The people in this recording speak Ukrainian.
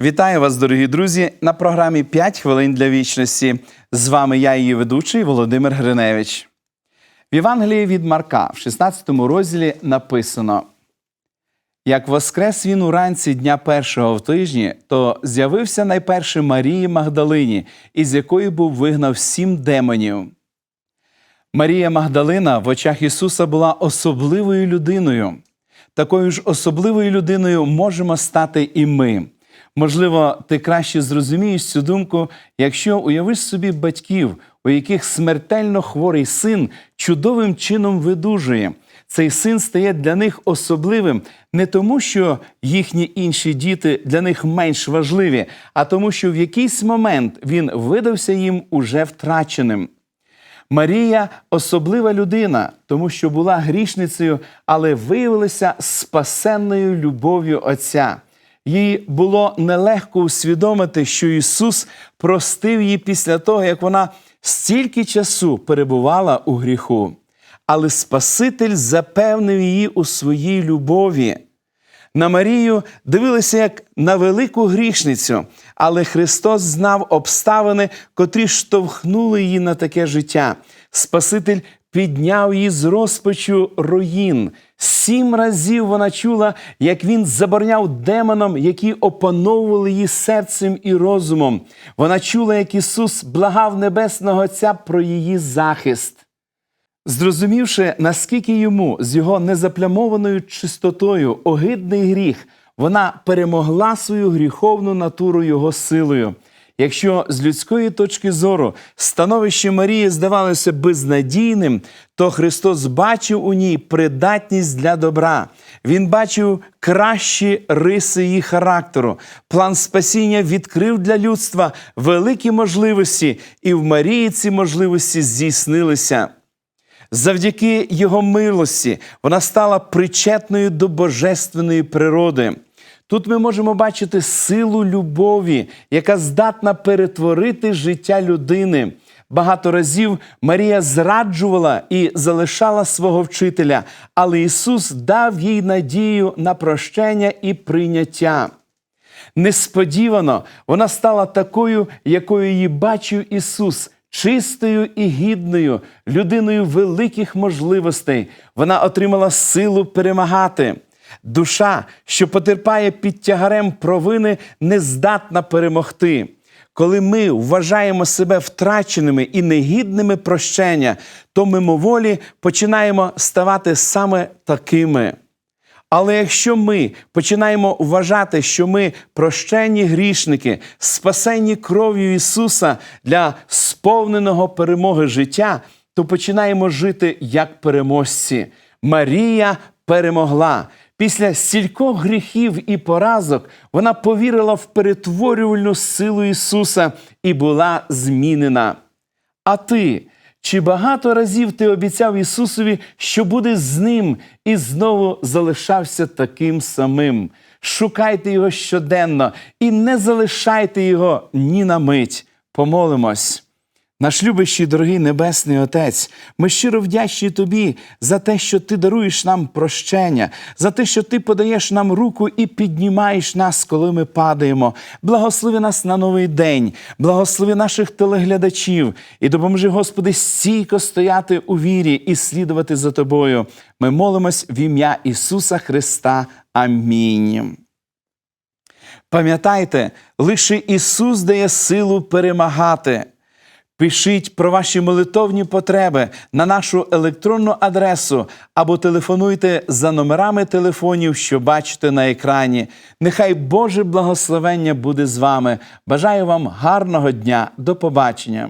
Вітаю вас, дорогі друзі, на програмі «5 хвилин для вічності. З вами я, її ведучий Володимир Гриневич. В Євангелії від Марка в 16 розділі написано: Як воскрес він уранці дня першого в тижні, то з'явився найперше Марії Магдалині, із якої був вигнав сім демонів. Марія Магдалина в очах Ісуса була особливою людиною. Такою ж особливою людиною можемо стати і ми. Можливо, ти краще зрозумієш цю думку, якщо уявиш собі батьків, у яких смертельно хворий син чудовим чином видужує. Цей син стає для них особливим не тому, що їхні інші діти для них менш важливі, а тому, що в якийсь момент він видався їм уже втраченим. Марія особлива людина, тому що була грішницею, але виявилася спасенною любов'ю Отця. Їй було нелегко усвідомити, що Ісус простив її після того, як вона стільки часу перебувала у гріху. Але Спаситель запевнив її у своїй любові. На Марію дивилися як на велику грішницю, але Христос знав обставини, котрі штовхнули її на таке життя. Спаситель підняв її з розпачу руїн. Сім разів вона чула, як він забороняв демонам, які опановували її серцем і розумом. Вона чула, як Ісус благав Небесного Отця про її захист. Зрозумівши, наскільки йому з його незаплямованою чистотою огидний гріх, вона перемогла свою гріховну натуру його силою. Якщо з людської точки зору становище Марії здавалося безнадійним, то Христос бачив у ній придатність для добра. Він бачив кращі риси її характеру. План спасіння відкрив для людства великі можливості, і в Марії ці можливості здійснилися. Завдяки його милості вона стала причетною до божественної природи. Тут ми можемо бачити силу любові, яка здатна перетворити життя людини. Багато разів Марія зраджувала і залишала свого вчителя, але Ісус дав їй надію на прощення і прийняття. Несподівано вона стала такою, якою її бачив Ісус, чистою і гідною, людиною великих можливостей. Вона отримала силу перемагати. Душа, що потерпає під тягарем провини, не здатна перемогти. Коли ми вважаємо себе втраченими і негідними прощення, то мимоволі починаємо ставати саме такими. Але якщо ми починаємо вважати, що ми прощені грішники, спасені кров'ю Ісуса для сповненого перемоги життя, то починаємо жити як переможці. Марія перемогла. Після стількох гріхів і поразок вона повірила в перетворювальну силу Ісуса і була змінена. А ти, чи багато разів ти обіцяв Ісусові, що буде з ним, і знову залишався таким самим? Шукайте Його щоденно і не залишайте Його ні на мить. Помолимось. Наш любящий, дорогий Небесний Отець, ми щиро вдячні Тобі за те, що Ти даруєш нам прощення, за те, що Ти подаєш нам руку і піднімаєш нас, коли ми падаємо. Благослови нас на новий день, благослови наших телеглядачів і допоможи, Господи, стійко стояти у вірі і слідувати за Тобою. Ми молимось в ім'я Ісуса Христа. Амінь. Пам'ятайте, лише Ісус дає силу перемагати. Пишіть про ваші молитовні потреби на нашу електронну адресу або телефонуйте за номерами телефонів, що бачите на екрані. Нехай Боже благословення буде з вами. Бажаю вам гарного дня. До побачення.